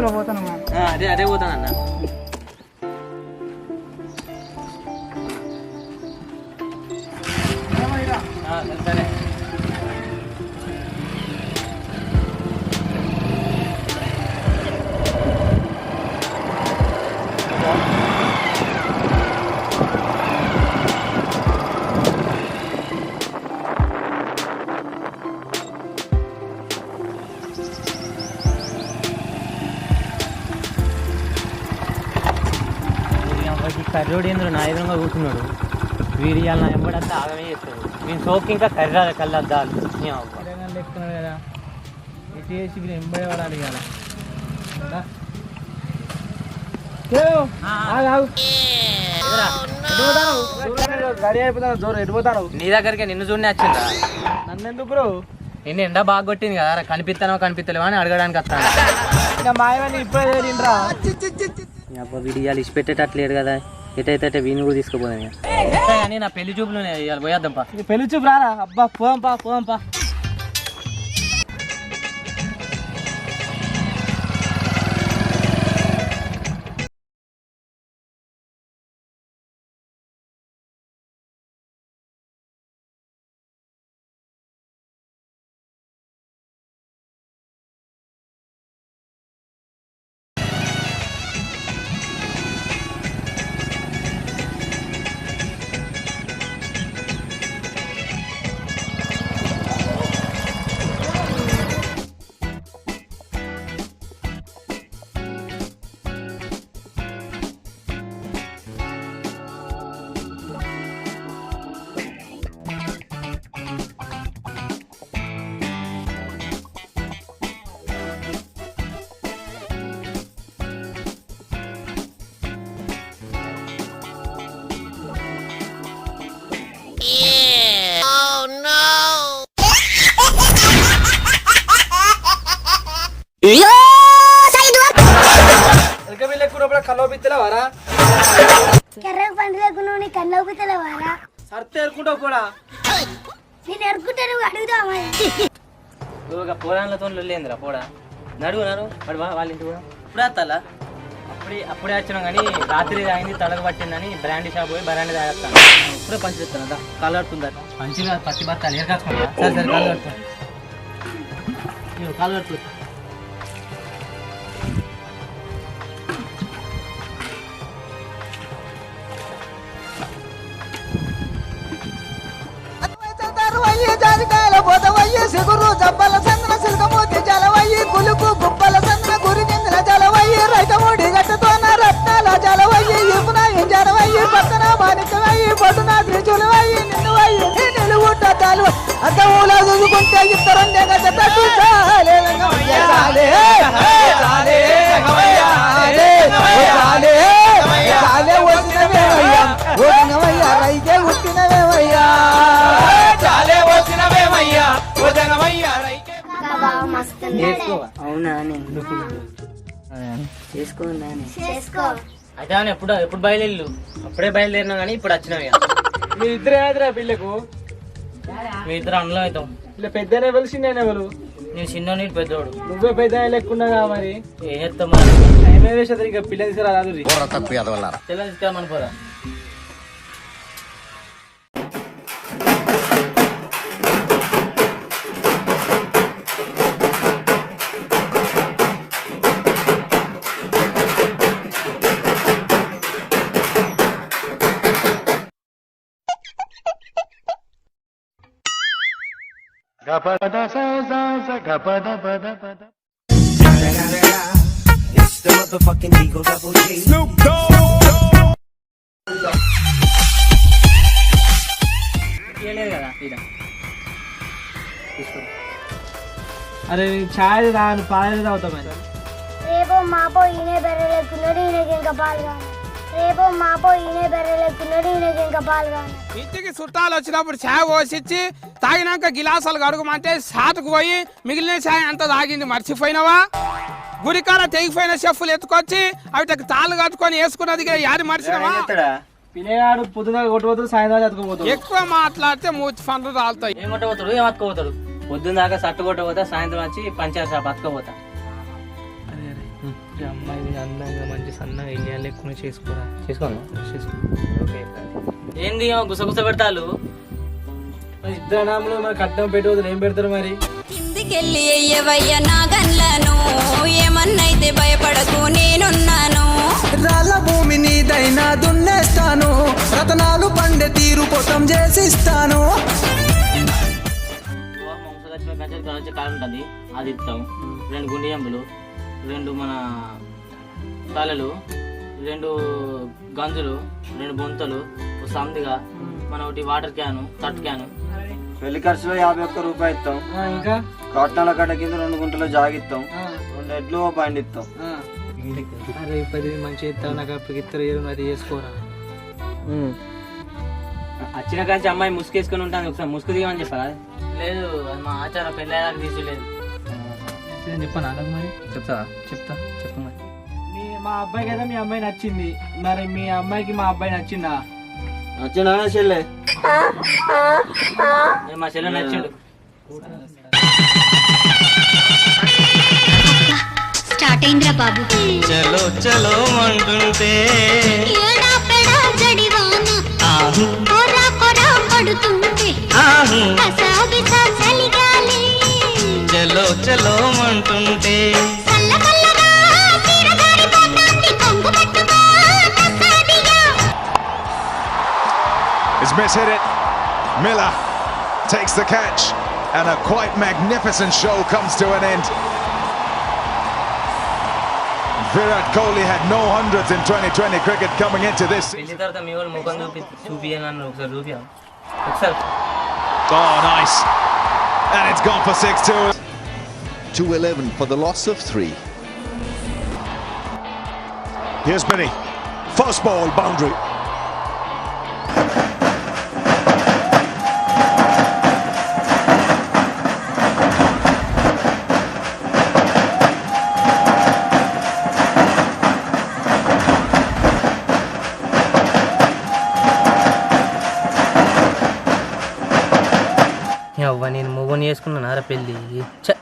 చెప్పులో పోతాను అదే అదే పోతానన్న సరే. కర్రోడు ఏంద్ర నా ఎదురుగా కూర్చున్నాడు. వీడి ఇవాళ నా ఎంబడంతా ఆగమే చేస్తాడు. నేను సోకి ఇంకా కర్రాలి కళ్ళద్దాలు. కదా. ఎంబడే పడాలి నీ దగ్గరికి నిన్ను చూడనే వచ్చిందా నన్ను ఎందుకు బ్రో? నిన్ను ఎండ బాగా కొట్టింది కదా కనిపిస్తానో కనిపిస్తలేవా అని అడగడానికి వస్తాను. ఇంకా మాయమని ఇప్పుడే తేలిండ్రా అబ్బా వీడి ఇవాళ ఇచ్చి పెట్టేటట్లేడు కదా. ఎటైతే అటే వీని కూడా తీసుకుపోదాం కానీ నా పెళ్ళి చూపులు పోయేద్దాం పా. పెళ్ళి చూపు రారా? అబ్బా పోం పా పోం పా. ఎక్కువ కల్లో బిత్తలే వారా కర్రకు పండు లేకుండా నీ సర్తే ఎరుకుంటావు కూడా నేను ఎరుకుంటే నువ్వు అడుగుతావు మరి? ఒక లేదురా పోడా. నడువు నడు వాడు వా- వాళ్ళ ఇంటి కూడా ఇప్పుడే వస్తాలా? అప్పుడే అప్పుడే వచ్చినాం కానీ రాత్రి తాగింది తలకు పట్టిందని బ్రాండీ షాప్ పోయి బ్రాండీ తాగేస్తాను. ఇప్పుడే పంచి చెప్తాను కడుతుందా పంచి కాదు పచ్చి బత్తాలు ఏరకాచుకుంటా సరే సరే కాలు కడుతా ఇదిగో కాలు కడుతుంది సిగురు జబ్బల సందన సిల్కమూతి జలవయ్యి కులుకు గుబ్బల సందన గురి చెందిన జలవయ్యి రైతముడి గట్టుతోన రత్నాల జలవయ్యి ఇపున ఇంజనవయ్యి పక్కన మాణిక్యమయ్యి పొడున త్రిచులవయ్యి నిన్నువయ్యి నీ నిలువుట చాలు అర్థములా చూసుకుంటే ఇద్దరం జగత చాలే చాలే అవునా చేసుకో అయితే అవును ఎప్పుడు ఎప్పుడు బయలుదేరు అప్పుడే బయలుదేరినా కానీ ఇప్పుడు వచ్చినావు ఇక. మీ ఇద్దరు ఏదిరా పిల్లకు మీ ఇద్దరు అందులో అవుతాం. ఇలా పెద్దనే పిలిచి నేను ఎవరు? నేను చిన్న నీటి పెద్దోడు. నువ్వే పెద్ద లెక్కున్నాగా మరి? ఏం చెప్తాం మరి? టైం వేసేది ఇంకా పిల్ల తీసుకురా రాదు తెల్ల తీసుకెళ్ళమని పోదా చేయలేదు కదా ఈడ తీసుకో అరే ఛాయ్ రాను పాలు తాగుతాం రేపో మాపో ఈయనే బెర్రెలెక్కున్నాడు ఈయనకి ఇంకా పాలు కాను రేపో మాపో ఈయనే బెర్రెలెక్కున్నాడు ఈయనకి ఇంకా పాలు కాను ఇంటికి చుట్టాలు వచ్చినప్పుడు ఛాయ్ పోసిచ్చి తాగినాక గిలాసాలు కడుగుమంటే సాటుకు పోయి మిగిలిన ఛాయ్ అంతా తాగింది మర్చిపోయినావా? గుడికాడ తెగిపోయిన చెప్పులు ఎత్తుకొచ్చి అవిటకి తాళ్ళు కట్టుకొని వేసుకున్నది యాది మర్చినవా? పిల్లగాడు పొద్దున కొట్టుపోతాడు సాయంత్రం చదువుకోపోతాడు ఎక్కువ మాట్లాడితే మూతి పండ్లు రాలుతాయి. ఏం కొట్టబోతాడు? ఏం అతుకోపోతాడు పొద్దున్న దాకా సట్టు కొట్టబోతా సాయంత్రం వచ్చి పంచాయతీ అతుకపోతా అమ్మాయి అందంగా మంచి సన్నగా ఇల్లు ఎక్కువ చేసుకోరా? చేసుకోను? చేసుకో. ఓకే ఏంది గుసగుస పెడతాలు? ఇద్దరు అనామలు మరి కట్నం పెట్టవద్దు ఏం పెడతారు మరి? కిందికెళ్ళి అయ్యవయ్య నా గన్లను ఏమన్నైతే భయపడకు నేనున్నాను. రాళ్ళ భూమి నీదైనా దున్నేస్తాను. రతనాలు పండే తీరు పొతం చేసిస్తాను. అది ఇస్తాం. రెండు గుండె రెండు మన తలలు రెండు గంజులు రెండు బొంతలు సందిగా మన ఒకటి వాటర్ క్యాను తట్ క్యాను. పెళ్ళి ఖర్చులో యాభై ఒక్క రూపాయి ఇస్తాం ఇంకా? కాటనాల కట్ట కింద రెండు గుంటలు జాగిస్తాం రెండు ఎడ్లు ఓ బండి ఇస్తాం. అరే పది మంచిగా ఇస్తావు నాకు అప్పుడు ఇద్దరు ఏరు అది చేసుకోరా? వచ్చిన కాంచి అమ్మాయి ముసుకేసుకొని ఉంటాను ఒకసారి ముసుగు దిగమని చెప్పా లేదు అది మా ఆచారం పెళ్ళేదాకా తీసుకోలేదు నేను చెప్పాను? అలాగ మరి? చెప్తా చెప్తా చెప్పు మరి. మీ మా అబ్బాయికి అయితే మీ అమ్మాయి నచ్చింది. మరి మీ అమ్మాయికి మా అబ్బాయి నచ్చిందా? వచ్చినా చెల్లె? మా చెల్లె నచ్చిండు. స్టార్ట్ అయిందిరా బాబు. చలో చలో అంటుంటే. Smith hit it. Miller takes the catch. And a quite magnificent show comes to an end. Virat Kohli had no hundreds in 2020 cricket coming into this. Oh, nice. And it's gone for 6-2. 2-11 for the loss of three. Here's Benny. First ball, boundary. అవ్వ నేను మూవని చేసుకున్నాను రా పెళ్ళి ఛ!